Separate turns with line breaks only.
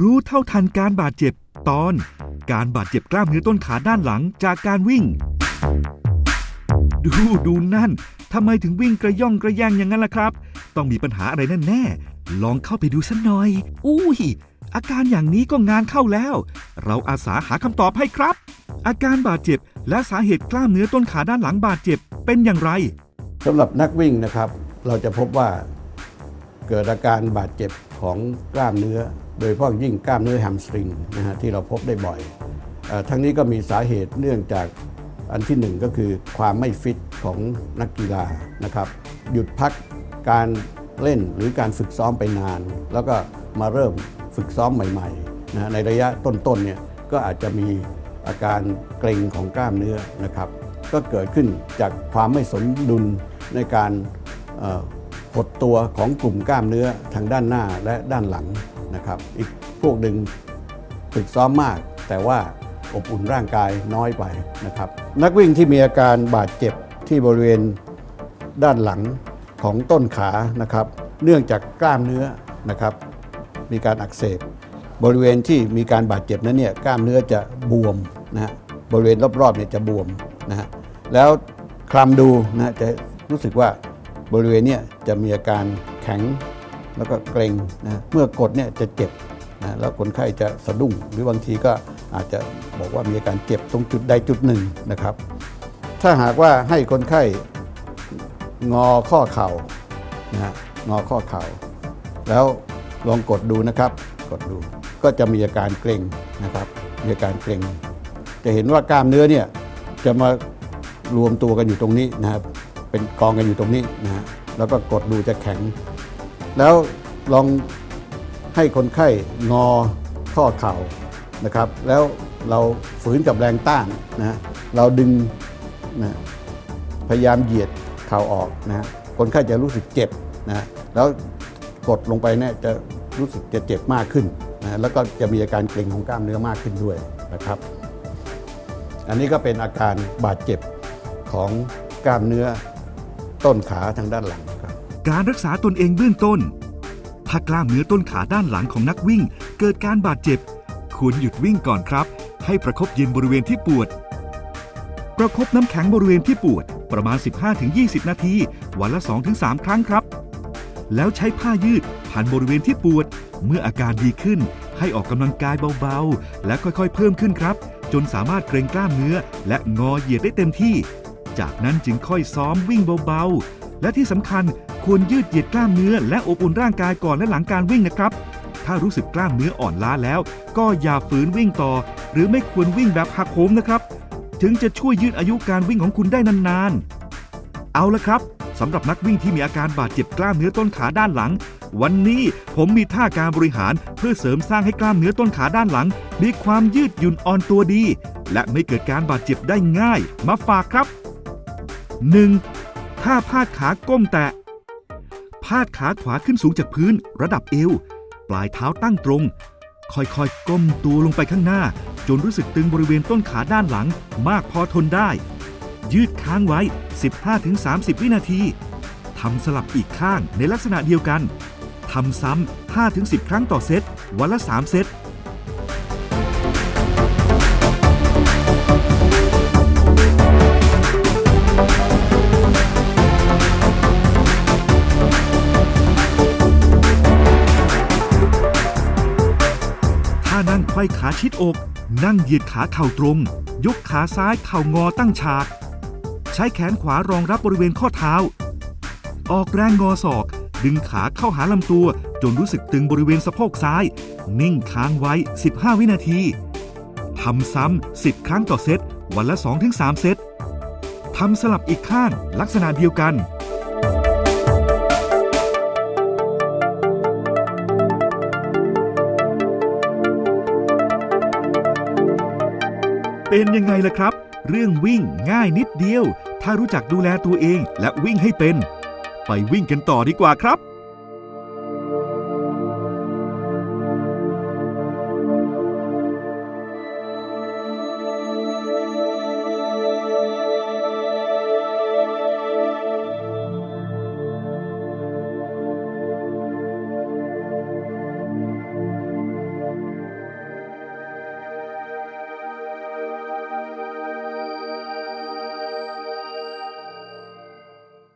รู้เท่าทันการบาดเจ็บตอน การบาดเจ็บกล้ามเนื้อต้นขาด้านหลังจากการวิ่ง ดูดูนั่นทำไมถึงวิ่งกระย่องกระแยงอย่างนั้นล่ะครับ ต้องมีปัญหาอะไรแน่ๆลองเข้าไปดูสักหน่อยอุ้ยอาการอย่างนี้ก็งานเข้าแล้ว เราอาสาหาคำตอบให้ครับ อาการบาดเจ็บและสาเหตุกล้ามเนื้อต้นขาด้านหลังบาดเจ็บเป็นอย่างไร
สำหรับนักวิ่งนะครับ เราจะพบว่าเกิดอาการบาดเจ็บของกล้ามเนื้อ โดยเฉพาะยิ่งกล้ามเนื้อแฮมสตริงนะฮะที่เราพบได้บ่อยอทั้งนี้ก็มีสาเหตุเนื่องจากอันที่หนึ่งก็คือความไม่ฟิตของนักกีฬานะครับหยุดพักการเล่นหรือการฝึกซ้อมไปนาน แล้วก็มาเริ่มฝึกซ้อมใหม่ๆนะในระยะต้นๆเนี่ยก็อาจจะมีอาการเกร็งของกล้ามเนื้อนะครับ ก็เกิดขึ้นจากความไม่สมดุลในการหดตัวของกลุ่มกล้ามเนื้อทางด้านหน้าและด้านหลัง นะครับอีกพวกหนึ่งฝึกซ้อมมาก แต่ว่าอบอุ่นร่างกายน้อยไปนะครับ นักวิ่งที่มีอาการบาดเจ็บที่บริเวณด้านหลังของต้นขานะครับ เนื่องจากกล้ามเนื้อนะครับ มีการอักเสบบริเวณที่มีการบาดเจ็บนั้นเนี่ยกล้ามเนื้อจะบวมนะฮะบริเวณรอบๆเนี่ยจะบวมนะฮะแล้วคลำดูนะจะรู้สึกว่าบริเวณเนี่ยจะมีอาการแข็ง แล้วก็เกร็งนะฮะเมื่อกดเนี่ยจะเจ็บนะแล้วคนไข้จะสะดุ้ง หรือบางทีก็อาจจะบอกว่ามีอาการเจ็บตรงจุดใดจุดหนึ่งนะครับ ถ้าหากว่าให้คนไข้งอข้อเข่านะฮะงอข้อเข่า แล้วลองกดดูนะครับ กดดูก็จะมีอาการเกร็งนะครับมีอาการเกร็ง จะเห็นว่ากล้ามเนื้อเนี่ยจะมารวมตัวกันอยู่ตรงนี้นะครับเป็นกองกันอยู่ตรงนี้นะฮะแล้วก็กดดูจะแข็ง แล้วลองให้คนไข้งอข้อเข่านะครับ แล้วเราฝืนกับแรงต้านนะเราดึงนะพยายามเหยียดเข่าออกนะคนไข้จะรู้สึกเจ็บนะแล้วกดลงไปเนี่ยจะรู้สึกจะเจ็บมากขึ้นนะแล้วก็จะมีอาการเกร็งของกล้ามเนื้อมากขึ้นด้วยนะครับ อันนี้ก็เป็นอาการบาดเจ็บของกล้ามเนื้อต้นขาทางด้านหลัง
การรักษาตนเองเบื้องต้น ถ้ากล้ามเนื้อต้นขาด้านหลังของนักวิ่ง เกิดการบาดเจ็บ ควรหยุดวิ่งก่อนครับ ให้ประคบเย็นบริเวณที่ปวด ประคบน้ำแข็งบริเวณที่ปวดประมาณ 15-20 นาที วันละ 2-3 ครั้งครับ แล้วใช้ผ้ายืดพันบริเวณที่ปวด เมื่ออาการดีขึ้น ให้ออกกำลังกายเบาๆ และค่อยๆ เพิ่มขึ้นครับ จนสามารถเกรงกล้ามเนื้อ และงอเหยียดได้เต็มที่ จากนั้นจึงค่อยซ้อมวิ่งเบาๆ และที่สำคัญ ควรยืดเหยียดกล้ามเนื้อและอบอุ่นร่างกายก่อนและหลังการวิ่งนะครับ ถ้ารู้สึกกล้ามเนื้ออ่อนล้าแล้ว ก็อย่าฝืนวิ่งต่อ หรือไม่ควรวิ่งแบบหักโหมนะครับ ถึงจะช่วยยืดอายุการวิ่งของคุณได้นานๆ เอาละครับสำหรับนักวิ่งที่มีอาการบาดเจ็บกล้ามเนื้อต้นขาด้านหลัง วันนี้ผมมีท่าการบริหารเพื่อเสริมสร้างให้กล้ามเนื้อต้นขาด้านหลัง มีความยืดหยุ่นอ่อนตัวดี และไม่เกิดการบาดเจ็บได้ง่าย มาฝากครับ 1. ท่าพาดขาก้มแตะ พาดขาขวาขึ้นสูงจากพื้น ระดับเอว ปลายเท้าตั้งตรง ค่อยๆ ก้มตัวลงไปข้างหน้า จนรู้สึกตึงบริเวณต้นขาด้านหลังมากพอทนได้ ยืดค้างไว้ 15-30 วินาทีทำสลับอีกข้างในลักษณะเดียวกันทำซ้ำ5-10 ครั้งต่อเซต วันละ 3 เซตานั่งไขว้ขาชิดอก นั่งเหยียดขาเข่าตรง ยกขาซ้ายเข่างอตั้งฉาก ใช้แขนขวารองรับบริเวณข้อเท้า ออกแรงงอศอก ดึงขาเข้าหาลำตัว จนรู้สึกตึงบริเวณสะโพกซ้าย นิ่งค้างไว้ 15 วินาทีทำซ้ำ 10 ครั้งต่อเซต วันละ 2-3 เซตทำสลับอีกข้างลักษณะเดียวกัน เป็นยังไงล่ะครับ เรื่องวิ่งง่ายนิดเดียว ถ้ารู้จักดูแลตัวเองและวิ่งให้เป็น ไปวิ่งกันต่อดีกว่าครับ